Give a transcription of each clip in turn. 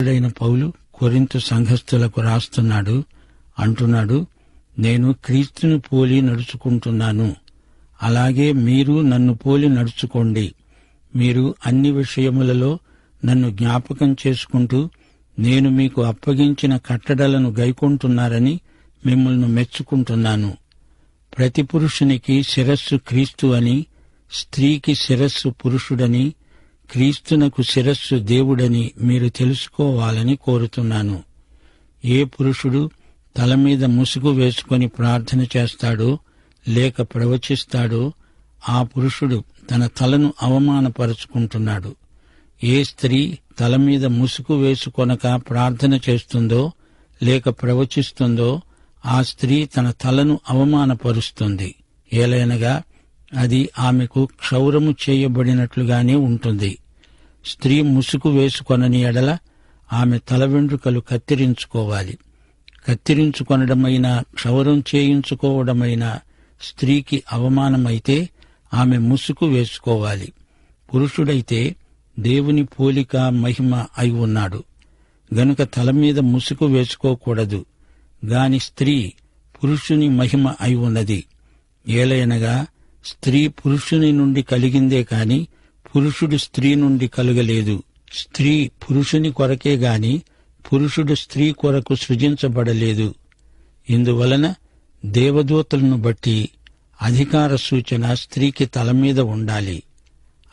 అపోస్తలుడైన పౌలు కొరింతు సంఘస్థులకు రాస్తున్నాడు అంటున్నాడు నేను క్రీస్తును పోలి నడుచుకుంటున్నాను. అలాగే మీరు నన్ను పోలి నడుచుకోండి. మీరు అన్ని విషయములలో నన్ను జ్ఞాపకం చేసుకుంటూ నేను మీకు అప్పగించిన కట్టడలను గైకొంటున్నారని మిమ్మల్ని మెచ్చుకుంటున్నాను. ప్రతి పురుషునికి శిరస్సు క్రీస్తు అని స్త్రీకి శిరస్సు పురుషుడని క్రీస్తునకు శిరస్సు దేవుడని మీరు తెలుసుకోవాలని కోరుతున్నాను. ఏ పురుషుడు తల మీద ముసుగు వేసుకొని ప్రార్థన చేస్తాడో లేక ప్రవచిస్తాడో ఆ పురుషుడు తన తలను అవమానపరుచుకుంటున్నాడు. ఏ స్త్రీ తల మీద ముసుగు వేసుకొనక ప్రార్థన చేస్తుందో లేక ప్రవచిస్తుందో ఆ స్త్రీ తన తలను అవమానపరుస్తుంది. ఏలైనగా అది ఆమెకు క్షౌరము చేయబడినట్లుగానే ఉంటుంది. స్త్రీ ముసుగు వేసుకొనని ఎడల ఆమె తల వెంట్రుకలు కత్తిరించుకోవాలి. కత్తిరించుకొనడమైనా క్షౌరం చేయించుకోవడమైనా స్త్రీకి అవమానమైతే ఆమె ముసుగు వేసుకోవాలి. పురుషుడైతే దేవుని పోలిక మహిమ అయి ఉన్నాడు. గనుక తల మీద ముసుగు వేసుకోకూడదు. గాని స్త్రీ పురుషుని మహిమ అయి ఉన్నది. ఏలయనగా స్త్రీ పురుషుని నుండి కలిగిందే కాని పురుషుడు స్త్రీ నుండి కలుగలేదు. స్త్రీ పురుషుని కొరకే గాని పురుషుడు స్త్రీ కొరకు సృజించబడలేదు. ఇందువలన దేవదూతలను బట్టి అధికార సూచన స్త్రీకి తల మీద ఉండాలి.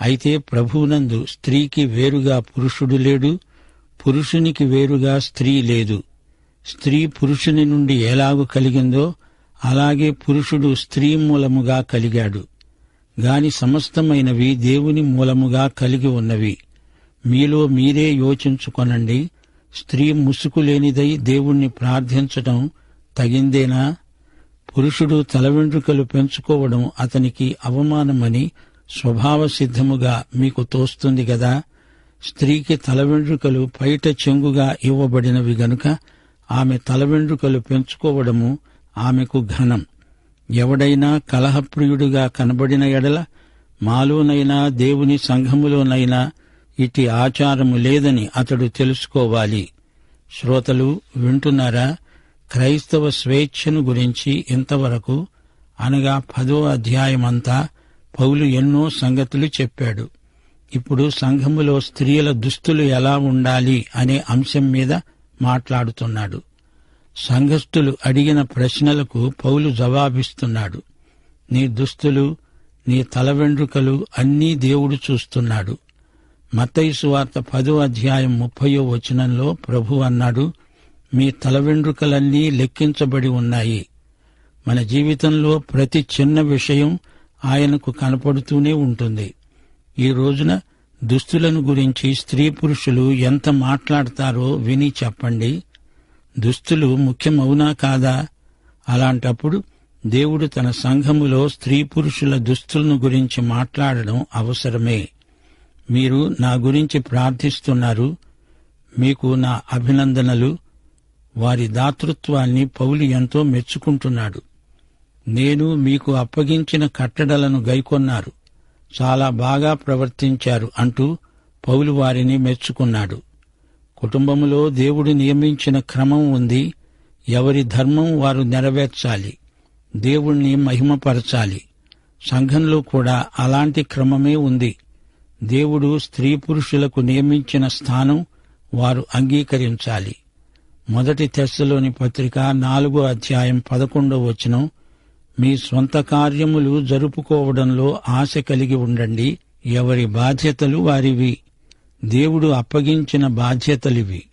అయితే ప్రభువునందు స్త్రీకి వేరుగా పురుషుడు లేడు పురుషునికి వేరుగా స్త్రీ లేదు. స్త్రీ పురుషుని నుండి ఎలాగు కలిగిందో అలాగే పురుషుడు స్త్రీ మూలముగా కలిగాడు. గాని సమస్తమైనవి దేవుని మూలముగా కలిగి ఉన్నవి. మీలో మీరే యోచించుకొనండి. స్త్రీ ముసుగు లేనిదై దేవుణ్ణి ప్రార్థించటం తగిందేనా? పురుషుడు తల వెంట్రుకలు పెంచుకోవడం అతనికి అవమానమని స్వభావ సిద్ధముగా మీకు తోస్తుంది గదా? స్త్రీకి తల వెంట్రుకలు పైట చెంగుగా ఇవ్వబడినవి గనుక ఆమె తల వెంట్రుకలు పెంచుకోవడము ఆమెకు ఘనం. ఎవడైనా కలహప్రియుడుగా కనబడిన ఎడల మాలోనైనా దేవుని సంఘములోనైనా ఇటు ఆచారము లేదని అతడు తెలుసుకోవాలి. శ్రోతలు వింటున్నారా? క్రైస్తవ స్వేచ్ఛను గురించి ఇంతవరకు అనగా పదో అధ్యాయమంతా పౌలు ఎన్నో సంగతులు చెప్పాడు. ఇప్పుడు సంఘములో స్త్రీల దుస్తులు ఎలా ఉండాలి అనే అంశం మీద మాట్లాడుతున్నాడు. సంఘస్థులు అడిగిన ప్రశ్నలకు పౌలు జవాబిస్తున్నాడు. నీ దుస్తులు నీ తల వెండ్రుకలు అన్నీ దేవుడు చూస్తున్నాడు. మత్తయి వార్త పదో అధ్యాయం ముప్పయో వచనంలో ప్రభు అన్నాడు మీ తల వెండ్రుకలన్నీ లెక్కించబడి ఉన్నాయి. మన జీవితంలో ప్రతి చిన్న విషయం ఆయనకు కనపడుతూనే ఉంటుంది. ఈ రోజున దుస్తులను గురించి స్త్రీ పురుషులు ఎంత మాట్లాడతారో విని చెప్పండి. దుస్తులు ముఖ్యమవునా కాదా? అలాంటప్పుడు దేవుడు తన సంఘములో స్త్రీ పురుషుల దుస్తులను గురించి మాట్లాడడం అవసరమే. మీరు నా గురించి ప్రార్థిస్తున్నారు. మీకు నా అభినందనలు. వారి దాతృత్వాన్ని పౌలు ఎంతో మెచ్చుకుంటున్నాడు. నేను మీకు అప్పగించిన కట్టడలను గైకొన్నారు. చాలా బాగా ప్రవర్తించారు అంటూ పౌలు వారిని మెచ్చుకున్నాడు. కుటుంబంలో దేవుడు నియమించిన క్రమం ఉంది. ఎవరి ధర్మం వారు నెరవేర్చాలి. దేవుణ్ణి మహిమపరచాలి. సంఘంలో కూడా అలాంటి క్రమమే ఉంది. దేవుడు స్త్రీ పురుషులకు నియమించిన స్థానం వారు అంగీకరించాలి. మొదటి తెస్సలోని పత్రిక నాలుగో అధ్యాయం పదకొండో వచనం మీ స్వంత కార్యములు జరుపుకోవడంలో ఆశ కలిగి ఉండండి. ఎవరి బాధ్యతలు వారివి. దేవుడు అప్పగించిన బాధ్యతలివి.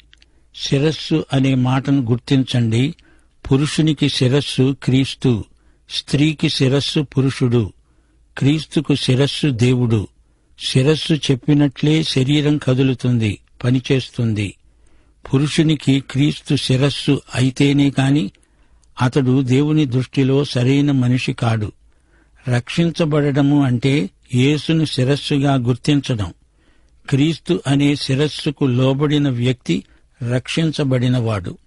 శిరస్సు అనే మాటను గుర్తించండి. పురుషునికి శిరస్సు క్రీస్తు స్త్రీకి శిరస్సు పురుషుడు. క్రీస్తుకు శిరస్సు దేవుడు. శిరస్సు చెప్పినట్లే శరీరం కదులుతుంది పనిచేస్తుంది. పురుషునికి క్రీస్తు శిరస్సు అయితేనే కాని అతడు దేవుని దృష్టిలో సరైన మనిషి కాడు. రక్షించబడము అంటే యేసును శిరస్సుగా గుర్తించడం. క్రీస్తు అనే శిరస్సుకు లోబడిన వ్యక్తి రక్షించబడినవాడు.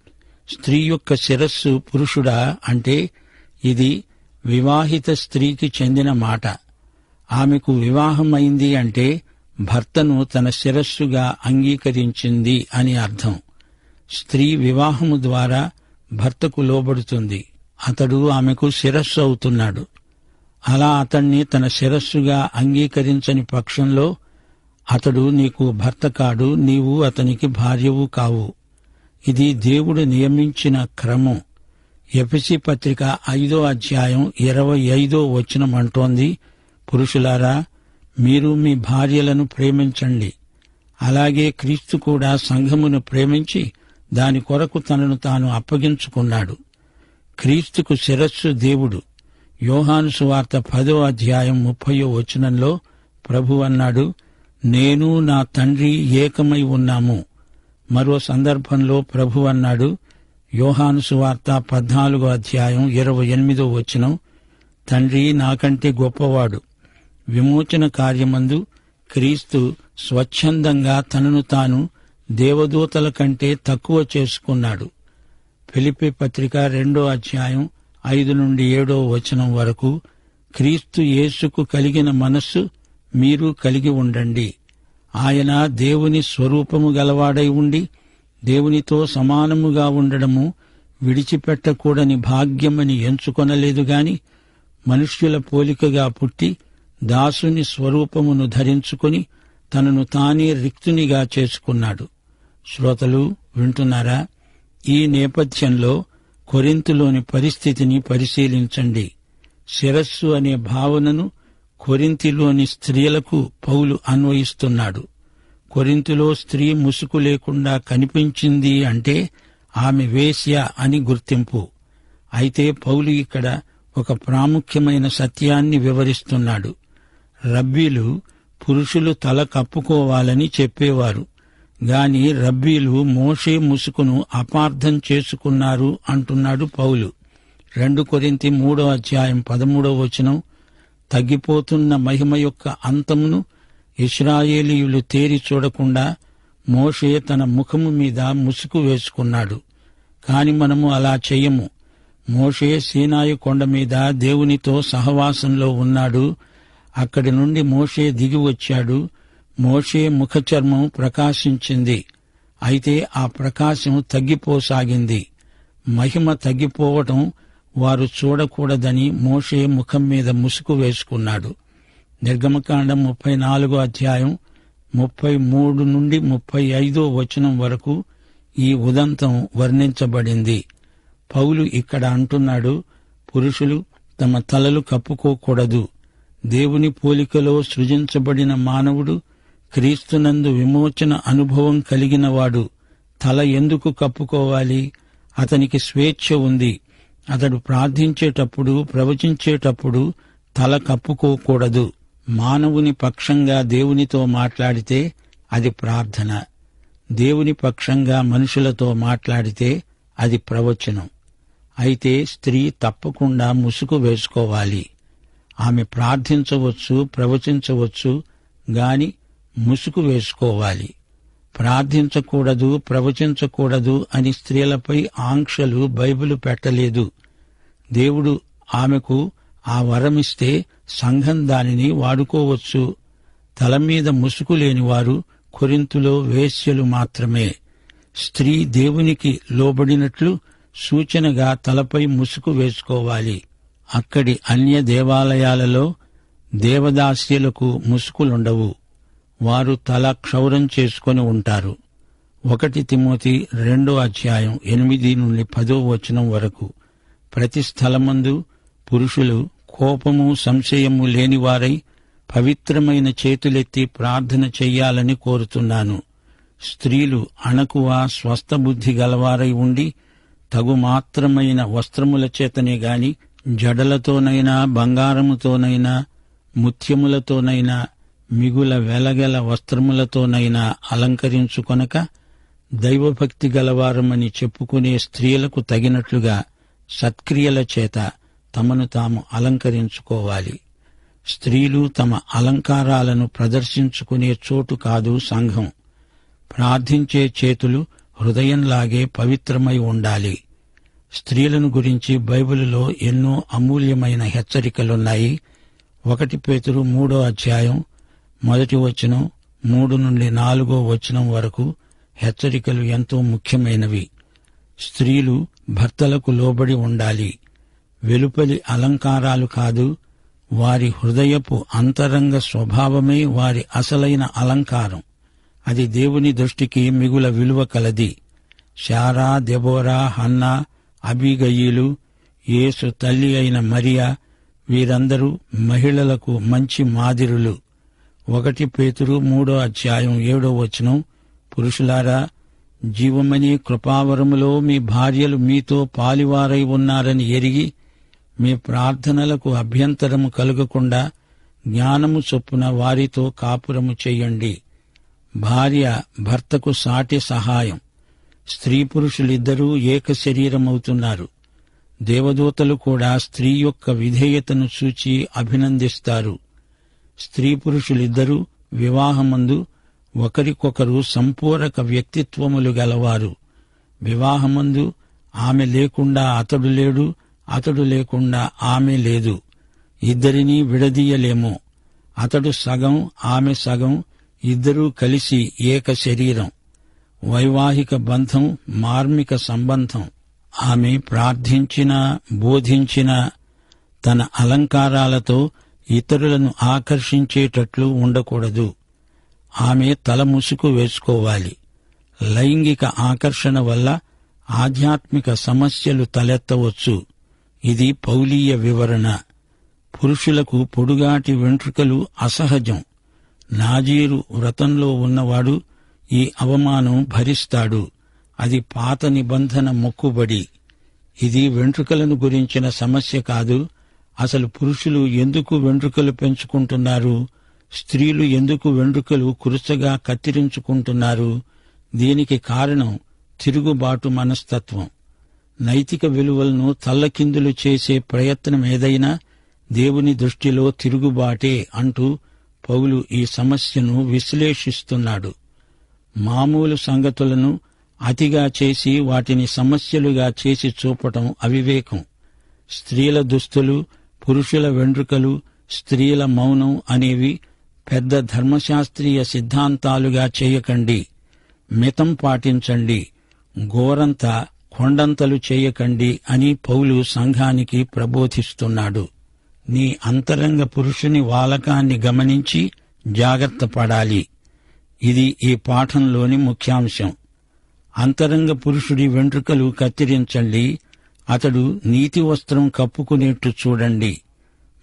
స్త్రీ యొక్క శిరస్సు పురుషుడా అంటే ఇది వివాహిత స్త్రీకి చెందిన మాట. ఆమెకు వివాహమైంది అంటే భర్తను తన శిరస్సుగా అంగీకరించింది అని అర్థం. స్త్రీ వివాహము ద్వారా భర్తకు లోబడుతుంది. అతడు ఆమెకు శిరస్సు అవుతున్నాడు. అలా అతణ్ణి తన శిరస్సుగా అంగీకరించని పక్షంలో అతడు నీకు భర్త కాడు నీవు అతనికి భార్యవు కావు. ఇది దేవుడు నియమించిన క్రమం. ఎపిసి పత్రిక ఐదో అధ్యాయం ఇరవై ఐదో వచనం అంటోంది పురుషులారా మీరు మీ భార్యలను ప్రేమించండి. అలాగే క్రీస్తు కూడా సంఘమును ప్రేమించి దాని కొరకు తనను తాను అప్పగించుకున్నాడు. క్రీస్తుకు శిరస్సు దేవుడు. యోహాను సువార్త పదో అధ్యాయం ముప్పయో వచనంలో ప్రభు అన్నాడు నేను నా తండ్రి ఏకమై ఉన్నాము. మరో సందర్భంలో ప్రభు అన్నాడు యోహాను సువార్త పద్నాలుగో అధ్యాయం ఇరవై ఎనిమిదో వచనం తండ్రి నాకంటే గొప్పవాడు. విమోచన కార్యమందు క్రీస్తు స్వచ్ఛందంగా తనను తాను దేవదూతల కంటే తక్కువ చేసుకున్నాడు. ఫిలిపి పత్రిక రెండో అధ్యాయం ఐదు నుండి ఏడో వచనం వరకు క్రీస్తు యేసుకు కలిగిన మనస్సు మీరు కలిగి ఉండండి. ఆయన దేవుని స్వరూపము గలవాడై ఉండి దేవునితో సమానముగా ఉండడము విడిచిపెట్టకూడని భాగ్యమని ఎంచుకొనలేదు గాని మనుష్యుల పోలికగా పుట్టి దాసుని స్వరూపమును ధరించుకుని తనను తానే రిక్తునిగా చేసుకున్నాడు. శ్రోతలు వింటున్నారా? ఈ నేపథ్యంలో కొరింతులోని పరిస్థితిని పరిశీలించండి. శిరస్సు అనే భావనను కొరింతిలోని స్త్రీలకు పౌలు అన్వయిస్తున్నాడు. కొరింతిలో స్త్రీ ముసుగు లేకుండా కనిపించింది అంటే ఆమె వేశ్య అని గుర్తింపు. అయితే పౌలు ఇక్కడ ఒక ప్రాముఖ్యమైన సత్యాన్ని వివరిస్తున్నాడు. రబ్బీలు పురుషులు తల కప్పుకోవాలని చెప్పేవారు. గాని రబ్బీలు మోషే ముసుకును అపార్థం చేసుకున్నారు అంటున్నాడు పౌలు. రెండు కొరింతి మూడో అధ్యాయం పదమూడో వచనం తగ్గిపోతున్న మహిమ యొక్క అంతమును ఇస్రాయేలీయులు తేరి చూడకుండా మోషే తన ముఖము మీద ముసుగు వేసుకున్నాడు. కాని మనము అలా చెయ్యము మోషే సీనాయి కొండ మీద దేవునితో సహవాసంలో ఉన్నాడు. అక్కడి నుండి మోషే దిగి వచ్చాడు. మోషే ముఖచర్మం ప్రకాశించింది. అయితే ఆ ప్రకాశం తగ్గిపోసాగింది. మహిమ తగ్గిపోవటం వారు చూడకూడదని మోషే ముఖం మీద ముసుగు వేసుకున్నాడు. నిర్గమకాండం ముప్పై నాలుగో అధ్యాయం ముప్పై మూడు నుండి ముప్పై ఐదో వచనం వరకు ఈ ఉదంతం వర్ణించబడింది. పౌలు ఇక్కడ అంటున్నాడు పురుషులు తమ తలలు కప్పుకోకూడదు. దేవుని పోలికలో సృజించబడిన మానవుడు క్రీస్తునందు విమోచన అనుభవం కలిగినవాడు. తల ఎందుకు కప్పుకోవాలి? అతనికి స్వేచ్ఛ ఉంది. అతడు ప్రార్థించేటప్పుడు ప్రవచించేటప్పుడు తల కప్పుకోకూడదు. మానవుని పక్షంగా దేవునితో మాట్లాడితే అది ప్రార్థన. దేవుని పక్షంగా మనుషులతో మాట్లాడితే అది ప్రవచనం. అయితే స్త్రీ తప్పకుండా ముసుగు వేసుకోవాలి. ఆమె ప్రార్థించవచ్చు ప్రవచించవచ్చు గాని ముసుగు వేసుకోవాలి. ప్రార్థించకూడదు ప్రవచించకూడదు అని స్త్రీలపై ఆంక్షలు బైబిలు పెట్టలేదు. దేవుడు ఆమెకు ఆ వరమిస్తే సంఘం దానిని వాడుకోవచ్చు. తల మీద ముసుగు లేనివారు కొరింతులో వేశ్యలు మాత్రమే. స్త్రీ దేవునికి లోబడినట్లు సూచనగా తలపై ముసుగు వేసుకోవాలి. అక్కడి అన్య దేవాలయాలలో దేవదాస్యులకు ముసుకులుండవు వారు తల క్షౌరం చేసుకొని ఉంటారు. ఒకటి తిమోతి రెండో అధ్యాయం ఎనిమిది నుండి పదో వచనం వరకు. ప్రతి స్థలమందు పురుషులు కోపము సంశయము లేనివారై పవిత్రమైన చేతులెత్తి ప్రార్థన చెయ్యాలని కోరుతున్నాను. స్త్రీలు అణకువ స్వస్థబుద్ధి గలవారై ఉండి తగు మాత్రమైన వస్త్రముల చేతనే గాని జడలతోనైనా బంగారముతోనైనా ముత్యములతోనైనా మిగుల వెలగల వస్త్రములతోనైనా అలంకరించుకొనక దైవభక్తి గలవారమని చెప్పుకునే స్త్రీలకు తగినట్లుగా సత్క్రియల చేత తమను తాము అలంకరించుకోవాలి. స్త్రీలు తమ అలంకారాలను ప్రదర్శించుకునే చోటు కాదు సంఘం. ప్రార్థించే చేతులు హృదయంలాగే పవిత్రమై ఉండాలి. స్త్రీలను గురించి బైబిలులో ఎన్నో అమూల్యమైన హెచ్చరికలున్నాయి. ఒకటి పేతురు మూడో అధ్యాయం మొదటి వచనం మూడు నుండి నాలుగో వచనం వరకు హెచ్చరికలు ఎంతో ముఖ్యమైనవి. స్త్రీలు భర్తలకు లోబడి ఉండాలి. వెలుపలి అలంకారాలు కాదు వారి హృదయపు అంతరంగ స్వభావమే వారి అసలైన అలంకారం. అది దేవుని దృష్టికి మిగుల విలువ కలది. శారా దెబోరా హన్నా అబీగయీలు యేసు తల్లి అయిన మరియా వీరందరూ మహిళలకు మంచి మాదిరులు. ఒకటి పేతురు మూడో అధ్యాయం ఏడో వచనం పురుషులారా జీవమని కృపావరములో మీ భార్యలు మీతో పాలివారై ఉన్నారని ఎరిగి మీ ప్రార్థనలకు అభ్యంతరము కలుగకుండా జ్ఞానము చొప్పున వారితో కాపురము చెయ్యండి భార్య భర్తకు సాటి సహాయం. స్త్రీ పురుషులిద్దరూ ఏక శరీరమవుతున్నారు. దేవదూతలు కూడా స్త్రీ యొక్క విధేయతను చూచి అభినందిస్తారు. స్త్రీ పురుషులిద్దరూ వివాహమందు ఒకరికొకరు సంపూరక వ్యక్తిత్వములు గలవారు. వివాహమందు ఆమె లేకుండా అతడు లేడు అతడు లేకుండా ఆమె లేదు. ఇద్దరినీ విడదీయలేము. అతడు సగం ఆమె సగం ఇద్దరూ కలిసి ఏక శరీరం. వైవాహిక బంధం మార్మిక సంబంధం. ఆమె ప్రార్థించిన బోధించిన తన అలంకారాలతో ఇతరులను ఆకర్షించేటట్లు ఉండకూడదు. ఆమె తల ముసుకు వేసుకోవాలి. లైంగిక ఆకర్షణ వల్ల ఆధ్యాత్మిక సమస్యలు తలెత్తవచ్చు. ఇది పౌలీయ వివరణ. పురుషులకు పొడుగాటి వెంట్రుకలు అసహజం. నాజీరు వ్రతంలో ఉన్నవాడు ఈ అవమానం భరిస్తాడు. అది పాత నిబంధన మొక్కుబడి. ఇది వెంట్రుకలను గురించిన సమస్య కాదు. అసలు పురుషులు ఎందుకు వెంట్రుకలు పెంచుకుంటున్నారు? స్త్రీలు ఎందుకు వెండ్రుకలు కురుసగా కత్తిరించుకుంటున్నారు? దీనికి కారణం తిరుగుబాటు మనస్తత్వం. నైతిక విలువలను తల్లకిందులు చేసే ప్రయత్నం ఏదైనా దేవుని దృష్టిలో తిరుగుబాటే అంటూ పౌలు ఈ సమస్యను విశ్లేషిస్తున్నాడు. మామూలు సంగతులను అతిగా చేసి వాటిని సమస్యలుగా చేసి చూపటం అవివేకం. స్త్రీల దుస్తులు పురుషుల వెండ్రుకలు స్త్రీల మౌనం అనేవి పెద్ద ధర్మశాస్త్రీయ సిద్ధాంతాలుగా చేయకండి. మితం పాటించండి. గోరంత కొండంతలు చేయకండి అని పౌలు సంఘానికి ప్రబోధిస్తున్నాడు. నీ అంతరంగ పురుషుని వాలకాన్ని గమనించి జాగ్రత్త పడాలి. ఇది ఈ పాఠంలోని ముఖ్యాంశం. అంతరంగ పురుషుడి వెంట్రుకలు కత్తిరించండి. అతడు నీతి వస్త్రం కప్పుకునేట్టు చూడండి.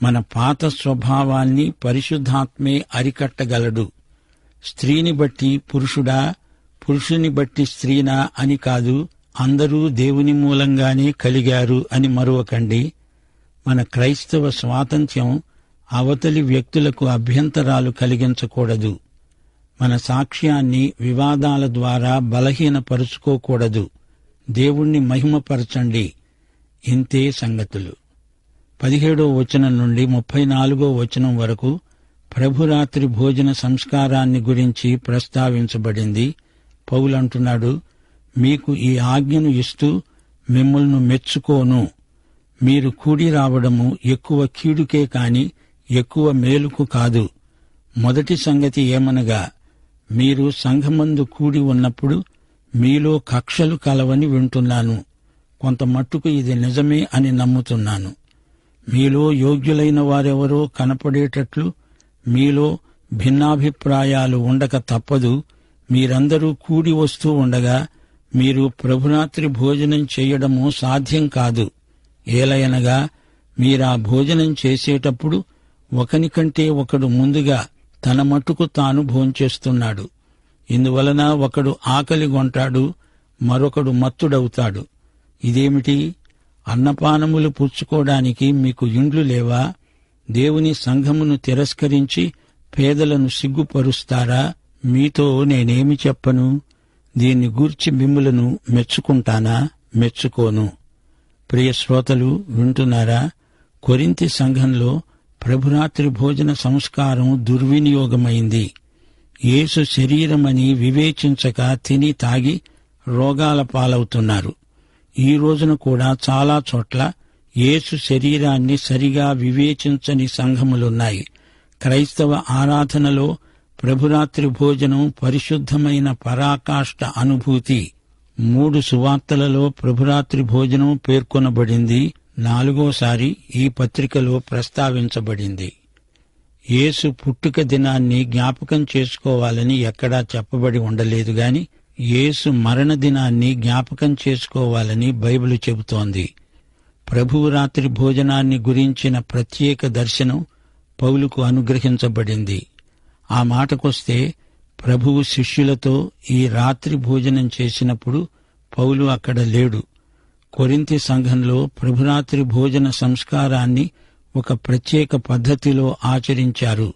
మన పాత స్వభావాన్ని పరిశుద్ధాత్మే అరికట్టగలడు. స్త్రీని బట్టి పురుషుడా పురుషుని బట్టి స్త్రీనా అని కాదు అందరూ దేవుని మూలంగానే కలిగారు అని మరువకండి. మన క్రైస్తవ స్వాతంత్ర్యం అవతలి వ్యక్తులకు అభ్యంతరాలు కలిగించకూడదు. మన సాక్ష్యాన్ని వివాదాల ద్వారా బలహీనపరుచుకోకూడదు. దేవుణ్ణి మహిమపరచండి. ఇంతే సంగతులు. పదిహేడో వచనం నుండి ముప్పై నాలుగో వచనం వరకు ప్రభురాత్రి భోజన సంస్కారాన్ని గురించి ప్రస్తావించబడింది. పౌలంటున్నాడు మీకు ఈ ఆజ్ఞను ఇస్తూ మిమ్మల్ని మెచ్చుకోను. మీరు కూడి రావడము ఎక్కువ కీడుకే కాని ఎక్కువ మేలుకు కాదు. మొదటి సంగతి ఏమనగా మీరు సంఘమందు కూడి ఉన్నప్పుడు మీలో కక్షలు కలవని వింటున్నాను. కొంత మట్టుకు ఇది నిజమే అని నమ్ముతున్నాను. మీలో యోగ్యులైన వారెవరో కనపడేటట్లు మీలో భిన్నాభిప్రాయాలు ఉండక తప్పదు. మీరందరూ కూడి వస్తూ ఉండగా మీరు ప్రభురాత్రి భోజనం చేయడము సాధ్యం కాదు. ఏలయనగా మీరా భోజనం చేసేటప్పుడు ఒకనికంటే ఒకడు ముందుగా తన మట్టుకు తాను భోంచేస్తున్నాడు. ఇందువలన ఒకడు ఆకలి కొంటాడు మరొకడు మత్తుడవుతాడు. ఇదేమిటి? అన్నపానములు పుచ్చుకోవడానికి మీకు ఇండ్లు లేవా? దేవుని సంఘమును తిరస్కరించి పేదలను సిగ్గుపరుస్తారా? మీతో నేనేమి చెప్పను? దీన్ని గూర్చి మిమ్ములను మెచ్చుకుంటానా? మెచ్చుకోను. ప్రియ శ్రోతలు వింటున్నారా? కొరింతి సంఘంలో ప్రభురాత్రి భోజన సంస్కారం దుర్వినియోగమైంది. యేసు శరీరమని వివేచించక తిని తాగి రోగాల పాలవుతున్నారు. ఈ రోజున కూడా చాలా చోట్ల యేసు శరీరాన్ని సరిగా వివేచించని సంఘములున్నాయి. క్రైస్తవ ఆరాధనలో ప్రభురాత్రి భోజనం పరిశుద్ధమైన పరాకాష్ట అనుభూతి. మూడు సువార్తలలో ప్రభురాత్రి భోజనం పేర్కొనబడింది. నాలుగోసారి ఈ పత్రికలో ప్రస్తావించబడింది. యేసు పుట్టుక దినాన్ని జ్ఞాపకం చేసుకోవాలని ఎక్కడా చెప్పబడి ఉండలేదు గాని యేసు మరణ దినాన్ని జ్ఞాపకం చేసుకోవాలని బైబిల్ చెబుతోంది. ప్రభువు రాత్రి భోజనాన్ని గురించిన ప్రత్యేక దర్శనం పౌలుకు అనుగ్రహించబడింది. ఆ మాటకొస్తే ప్రభువు శిష్యులతో ఈ రాత్రి భోజనం చేసినప్పుడు పౌలు అక్కడ లేడు. కొరింతి సంఘంలో ప్రభురాత్రి భోజన సంస్కారాన్ని ఒక ప్రత్యేక పద్ధతిలో ఆచరించారు.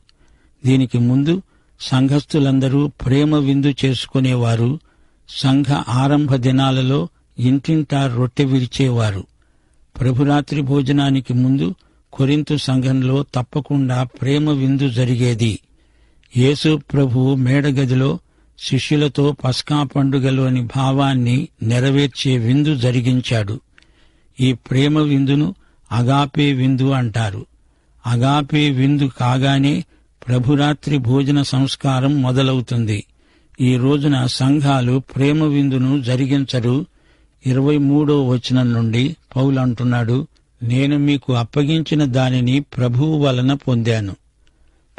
దీనికి ముందు సంఘస్థులందరూ ప్రేమ విందు చేసుకునేవారు సంఘ ఆరంభ దినాలలో ఇంటింటా రొట్టె విరిచేవారు. ప్రభురాత్రి భోజనానికి ముందు కొరింతు సంఘంలో తప్పకుండా ప్రేమ విందు జరిగేది. యేసు ప్రభువు మేడగదిలో శిష్యులతో పస్కా పండుగలోని భావాన్ని నెరవేర్చే విందు జరిగించాడు. ఈ ప్రేమ విందును అగాపే విందు అంటారు. అగాపే విందు కాగానే ప్రభురాత్రి భోజన సంస్కారం మొదలవుతుంది. ఈ రోజున సంఘాలు ప్రేమ విందును జరిగించరు. ఇరవై మూడో వచనం నుండి పౌలు అంటున్నాడు నేను మీకు అప్పగించిన దానిని ప్రభువు వలన పొందాను.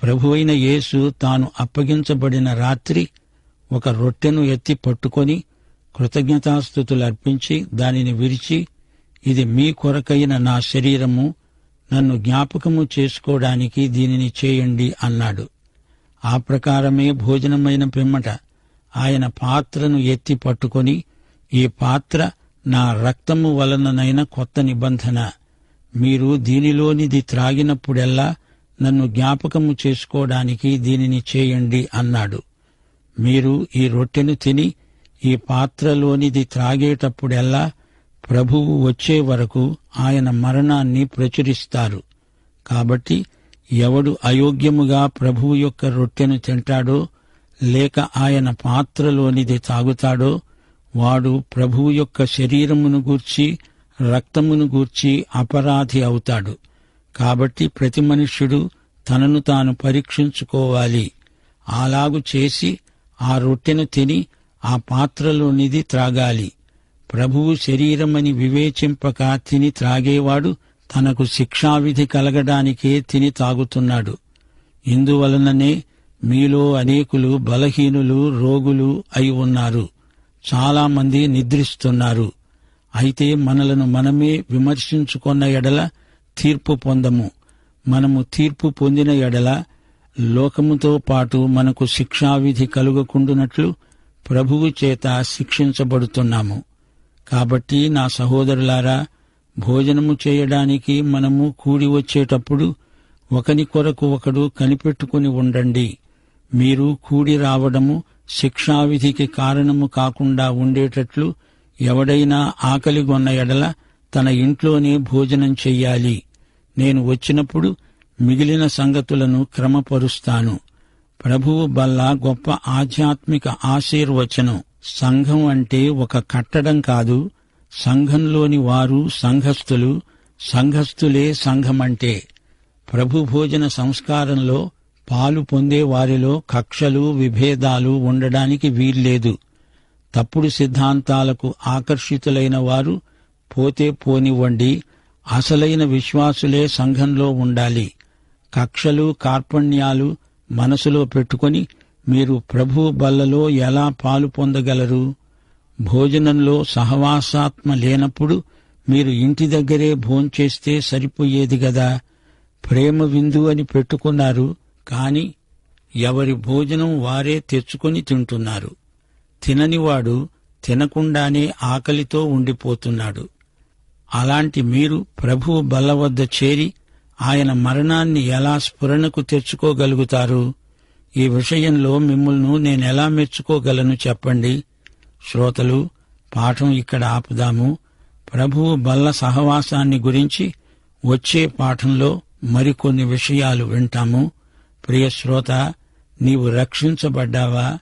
ప్రభువైన యేసు తాను అప్పగించబడిన రాత్రి ఒక రొట్టెను ఎత్తి పట్టుకొని కృతజ్ఞతాస్థుతులు అర్పించి దానిని విరిచి ఇది మీ కొరకైన నా శరీరము నన్ను జ్ఞాపకము చేసుకోవడానికి దీనిని చేయండి అన్నాడు. ఆ ప్రకారమే భోజనమైన పిమ్మట ఆయన పాత్రను ఎత్తి పట్టుకొని ఈ పాత్ర నా రక్తము వలననైన కొత్త నిబంధన. మీరు దీనిలోనిది త్రాగినప్పుడెల్లా నన్ను జ్ఞాపకము చేసుకోవడానికి దీనిని చేయండి అన్నాడు. మీరు ఈ రొట్టెను తిని ఈ పాత్రలోనిది త్రాగేటప్పుడెల్లా ప్రభువు వచ్చే వరకు ఆయన మరణాన్ని ప్రచురిస్తారు. కాబట్టి ఎవడు అయోగ్యముగా ప్రభువు యొక్క రొట్టెను తింటాడో లేక ఆయన పాత్రలోనిది తాగుతాడో వాడు ప్రభువు యొక్క శరీరమును గూర్చి రక్తమును గూర్చి అపరాధి అవుతాడు. కాబట్టి ప్రతి మనుష్యుడు తనను తాను పరీక్షించుకోవాలి. అలాగు చేసి ఆ రొట్టెను తిని ఆ పాత్రలోనిది త్రాగాలి. ప్రభువు శరీరమని వివేచింపక తిని త్రాగేవాడు తనకు శిక్షావిధి కలగడానికే తిని తాగుతున్నాడు. ఇందువలననే మీలో అనేకులు బలహీనులు రోగులు అయి ఉన్నారు. చాలామంది నిద్రిస్తున్నారు. అయితే మనలను మనమే విమర్శించుకున్న ఎడల తీర్పు పొందము. మనము తీర్పు పొందిన ఎడల లోకముతో పాటు మనకు శిక్షావిధి కలుగకుండునట్లు ప్రభువు చేత శిక్షించబడుతున్నాము. కాబట్టి నా సహోదరులారా భోజనము చేయడానికి మనము కూడి వచ్చేటప్పుడు ఒకని కొరకు ఒకడు కనిపెట్టుకుని ఉండండి. మీరు కూడి రావడము శిక్షావిధికి కారణము కాకుండా ఉండేటట్లు ఎవడైనా ఆకలిగొన్న ఎడల తన ఇంట్లోనే భోజనం చెయ్యాలి. నేను వచ్చినప్పుడు మిగిలిన సంగతులను క్రమపరుస్తాను. ప్రభువు బల్ల గొప్ప ఆధ్యాత్మిక ఆశీర్వచనం. సంఘం అంటే ఒక కట్టడం కాదు సంఘంలోని వారు సంఘస్థులు సంఘస్థులే సంఘమంటే. ప్రభు భోజన సంస్కారంలో పాలు పొందే వారిలో కక్షలు విభేదాలు ఉండడానికి వీల్లేదు. తప్పుడు సిద్ధాంతాలకు ఆకర్షితులైన వారు పోతే పోనివ్వండి అసలైన విశ్వాసులే సంఘంలో ఉండాలి. కక్షలు కార్పణ్యాలు మనసులో పెట్టుకొని మీరు ప్రభు బల్లలో ఎలా పాలు పొందగలరు? భోజనంలో సహవాసాత్మ లేనప్పుడు మీరు ఇంటి దగ్గరే భోంచేస్తే సరిపోయేది గదా? ప్రేమ విందు అని పెట్టుకున్నారు కాని ఎవరి భోజనం వారే తెచ్చుకొని తింటున్నారు. తిననివాడు తినకుండానే ఆకలితో ఉండిపోతున్నాడు. అలాంటి మీరు ప్రభువు బల్ల వద్ద చేరి ఆయన మరణాన్ని ఎలా స్ఫురణకు తెచ్చుకోగలుగుతారు? ఈ విషయంలో మిమ్మల్ని నేనెలా మెచ్చుకోగలను చెప్పండి? శ్రోతలు పాఠం ఇక్కడ ఆపుదాము. ప్రభువు బల్ల సహవాసాన్ని గురించి వచ్చే పాఠంలో మరికొన్ని విషయాలు వింటాము. ప్రియ శ్రోత నీవు రక్షించబడ్డావా?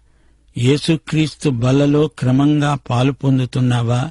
యేసుక్రీస్తు బల్లలో క్రమంగా పాలు పొందుతున్నావా?